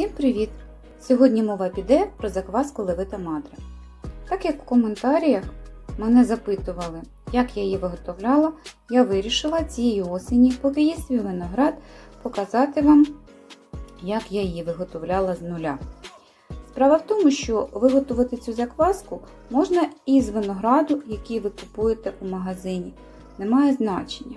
Всім привіт! Сьогодні мова піде про закваску левита мадра. Так як в коментарях мене запитували, як я її виготовляла, я вирішила цієї осені, поки є свій виноград, показати вам, як я її виготовляла з нуля. Справа в тому, що виготовити цю закваску можна із винограду, який ви купуєте у магазині. Немає значення.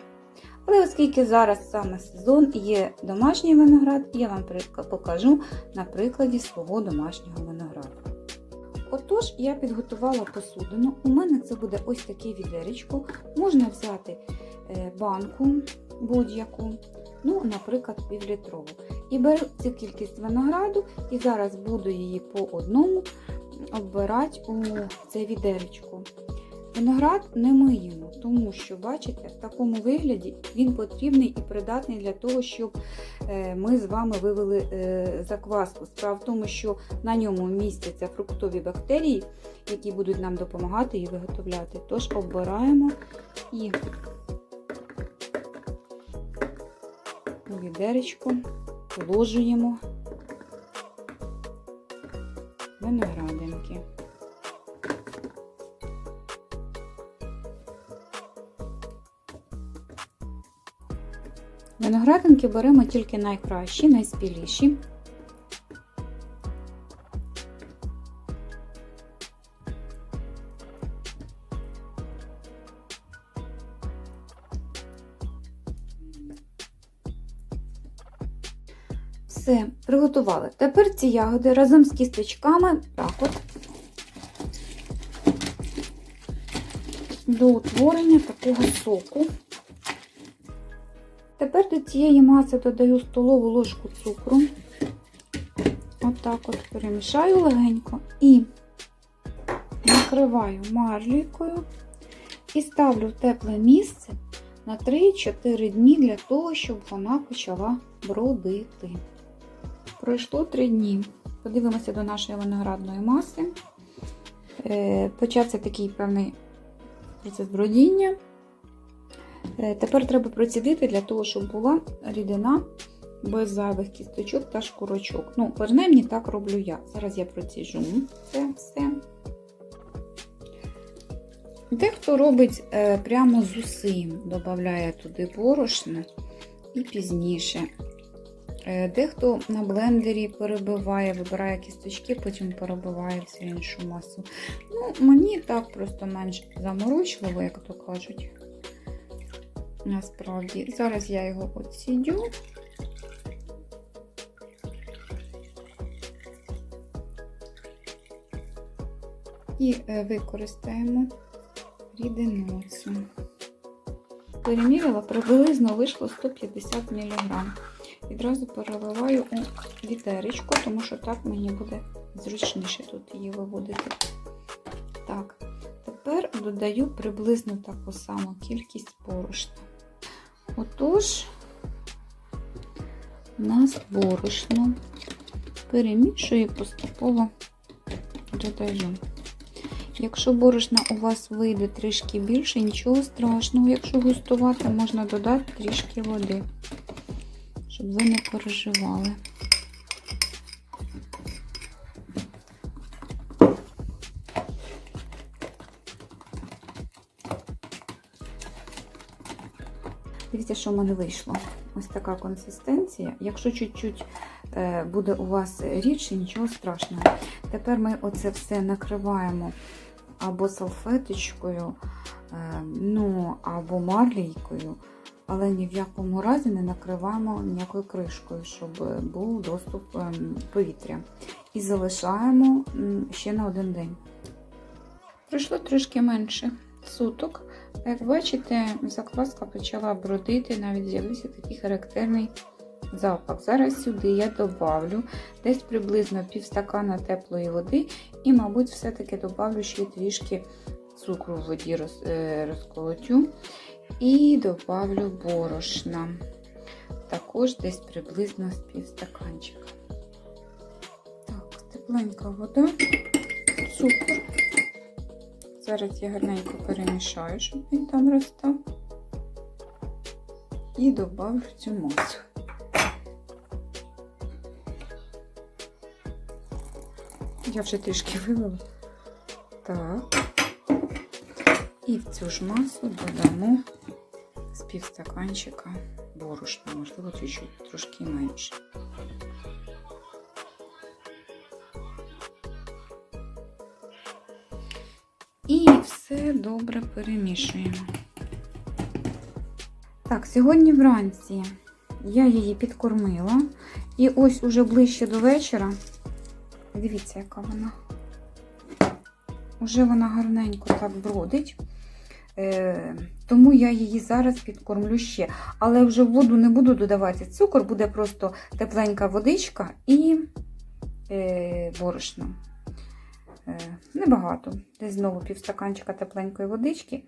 Але оскільки зараз саме сезон є домашній виноград, я вам покажу на прикладі свого домашнього винограду. Отож, я підготувала посудину. У мене це буде ось таке відеречко. Можна взяти е, банку будь-яку, ну, наприклад, півлітрову. І беру цю кількість винограду і зараз буду її по одному оббирати у це відеречко. Виноград не миємо, тому що, бачите, в такому вигляді він потрібний і придатний для того, щоб ми з вами вивели закваску. Справа в тому, що на ньому містяться фруктові бактерії, які будуть нам допомагати її виготовляти. Тож оббираємо і у відеречко вложуємо виноградинки. Виноградинки беремо тільки найкращі, найспіліші. Все, приготували. Тепер ці ягоди разом з кісточками так от до утворення такого соку. Тепер до цієї маси додаю столову ложку цукру. Отак от, от перемішаю легенько і накриваю марлійкою і ставлю в тепле місце на 3-4 дні для того, щоб вона почала бродити. Пройшло 3 дні. Подивимося до нашої виноградної маси. Е, почався такий певний процес бродіння. Тепер треба процідити для того, щоб була рідина без зайвих кісточок та шкурочок. Ну, принаймні так роблю я. Зараз я проціжу це все. Дехто робить прямо з усім, додає туди борошно і пізніше. Дехто на блендері перебиває, вибирає кісточки, потім перебиває всю іншу масу. Ну, Мені так просто менш заморочливо, як то кажуть. Насправді, зараз я його оцідю. І використаємо рідину цю. Перемірила, приблизно вийшло 150 мг. Відразу переливаю у вітеречко, тому що так мені буде зручніше тут її виводити. Так, тепер додаю приблизно таку саму кількість борошна. Отож, у нас борошно перемішую і поступово додаю. Якщо борошна у вас вийде трішки більше, нічого страшного, якщо густувати, можна додати трішки води, щоб ви не переживали. Дивіться, що в мене вийшло. Ось така консистенція. Якщо чуть-чуть буде у вас рідше, нічого страшного. Тепер ми оце все накриваємо або салфеточкою, ну, або марлійкою, але ні в якому разі не накриваємо ніякою кришкою, щоб був доступ повітря. І залишаємо ще на один день. Пройшло трошки менше суток. Як бачите, закваска почала бродити, навіть з'явився такий характерний запах. Зараз сюди я добавлю десь приблизно півстакана теплої води, і, мабуть, все-таки добавлю ще трішки цукру в воді розколотю. І добавлю борошна. Також десь приблизно з півстаканчика. Так, тепленька вода, цукор. Зараз я гарненько перемішаю, щоб він там розстав. І добавлю цю масу. Я вже трішки вивела. Так. І в цю ж масу додамо з півстаканчика борошна, можливо, чуть-чуть трошки менше. Все добре перемішуємо. Так, сьогодні вранці я її підкормила. І ось уже ближче до вечора. Дивіться, яка вона. Уже вона гарненько так бродить. Е, тому я її зараз підкормлю ще. Але вже воду не буду додавати цукор, буде просто тепленька водичка і е, борошно. Е, небагато. Десь знову півстаканчика тепленької водички.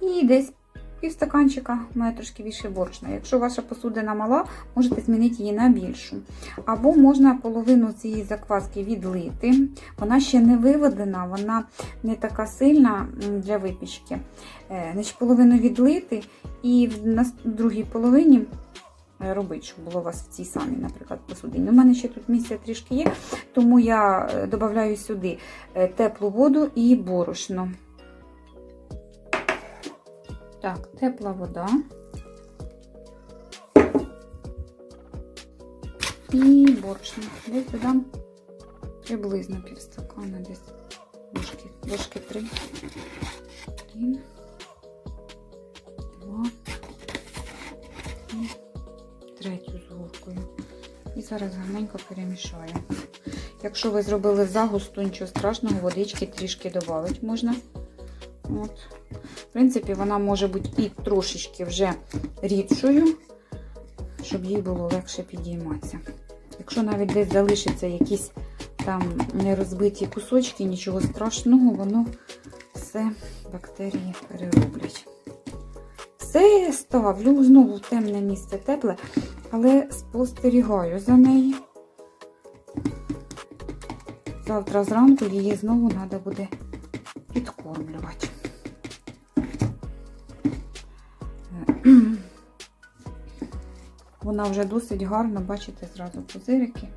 І десь півстаканчика має трошки більше борошна. Якщо ваша посудина мала, можете змінити її на більшу. Або можна половину цієї закваски відлити. Вона ще не виведена, вона не така сильна для випічки. Е, Значить, половину відлити і в другій половині робити, щоб було у вас в цій самій, наприклад, посудині. У мене ще тут місця трішки є, тому я е, додаю сюди е, теплу воду і борошно. Так, тепла вода. І борошно. Десь додам приблизно півстакана, десь ложки три. Один, зараз гарненько перемішаю. Якщо ви зробили загусту, нічого страшного, водички трішки додати можна. От. В принципі, вона може бути і трошечки вже рідшою, щоб їй було легше підійматися. Якщо навіть десь залишаться якісь там нерозбиті кусочки, нічого страшного, воно все бактерії перероблять. Все ставлю знову в темне місце тепле, але спостерігаю за нею. Завтра зранку її знову треба буде підкормлювати. Вона вже досить гарно, бачите, зразу пузирики.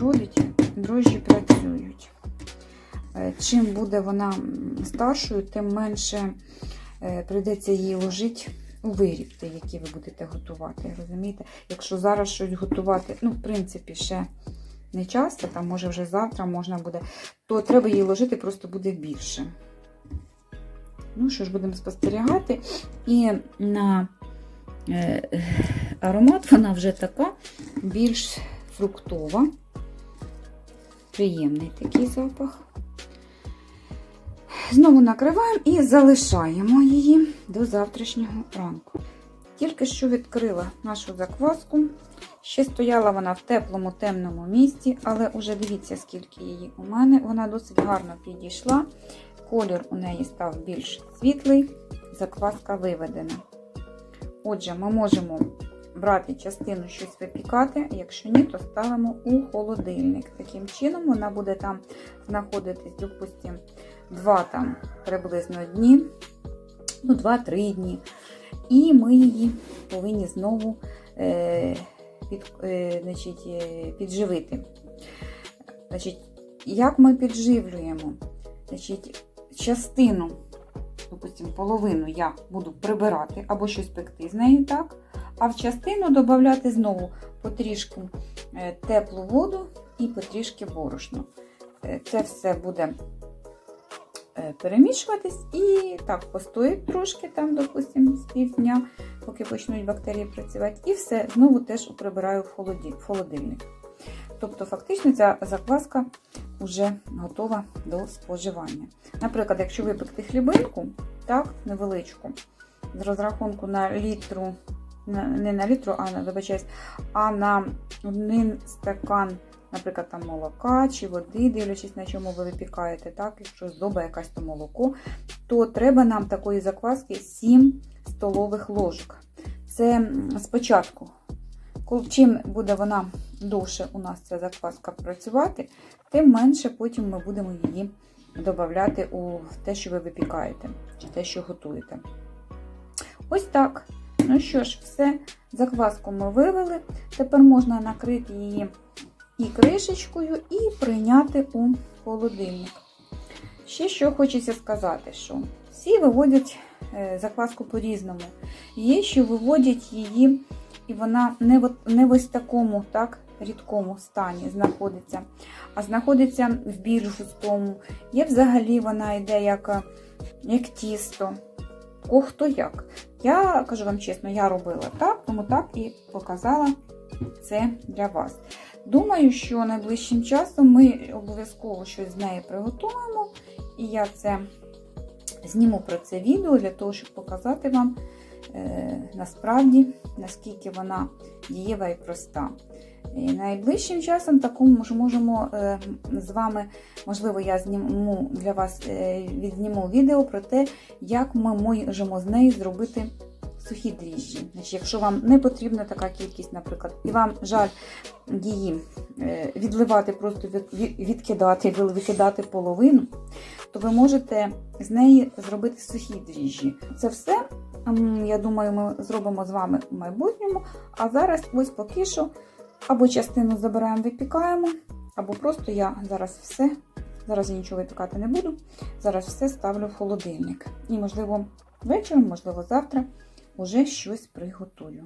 Родить, дрожжі працюють. Е, Чим буде вона старшою, тим менше е, прийдеться її ложити той, який ви будете готувати. Розумієте? Якщо зараз щось готувати, ну, в принципі, ще не часто, там може вже завтра можна буде, то треба її ложити, просто буде більше. Ну, що ж, будемо спостерігати. І на е, аромат вона вже така більш фруктова. Приємний такий запах. Знову накриваємо і залишаємо її до завтрашнього ранку. Тільки що відкрила нашу закваску. Ще стояла вона в теплому темному місці, але вже дивіться, скільки її у мене. Вона досить гарно підійшла. Колір у неї став більш світлий, закваска виведена. Отже, ми можемо брати частину щось випікати, якщо ні, то ставимо у холодильник. Таким чином вона буде там знаходитись, допустимо, 2 там приблизно дні, ну 2-3 дні. І ми її повинні знову е, під, е, значить, е, підживити. Значить, Як ми підживлюємо? Значить, Частину, допустимо, половину я буду прибирати або щось пекти з нею, так? А в частину додати знову потрішки е, теплу воду і потрішки борошно. Е, Це все буде е, перемішуватись і так постоїть трошки, там, допустимо, з півдня, поки почнуть бактерії працювати. І все, знову теж прибираю в холодильник. Тобто, фактично, ця закваска вже готова до споживання. Наприклад, якщо випекти хлібинку, так, невеличку, з розрахунку на літру, не на літру, а на вибачаюсь, а на один стакан, наприклад, там молока чи води, дивлячись на чому ви випікаєте, так, якщо здоба якась то молоко, то треба нам такої закваски 7 столових ложок. Це спочатку. Чим буде вона довше у нас ця закваска працювати, тим менше потім ми будемо її додати у те, що ви випікаєте, чи те, що готуєте. Ось так. Ну що ж, все, закваску ми вивели. Тепер можна накрити її і кришечкою, і прийняти у холодильник. Ще що хочеться сказати, що всі виводять е, закваску по-різному. Є, що виводять її, і вона не в, не в ось такому так, рідкому стані знаходиться, а знаходиться в більш густому. Є взагалі вона йде як, е, як тісто. О, хто як. Я кажу вам чесно, я робила так, тому так і показала це для вас. Думаю, що найближчим часом ми обов'язково щось з нею приготуємо, і я це зніму про це відео для того, щоб показати вам е, насправді, наскільки вона дієва і проста. І найближчим часом такому ж можемо е, з вами, можливо, я зніму для вас е, відзніму відео про те, як ми можемо з нею зробити сухі дріжджі. Значить, якщо вам не потрібна така кількість, наприклад, і вам жаль її е, відливати, просто від- від- відкидати, викидати половину, то ви можете з неї зробити сухі дріжджі. Це все, я думаю, ми зробимо з вами у майбутньому. А зараз ось поки що або частину забираємо, випікаємо, або просто я зараз все. Зараз я нічого випікати не буду. Зараз все ставлю в холодильник. І, можливо, вечором, можливо, завтра уже щось приготую.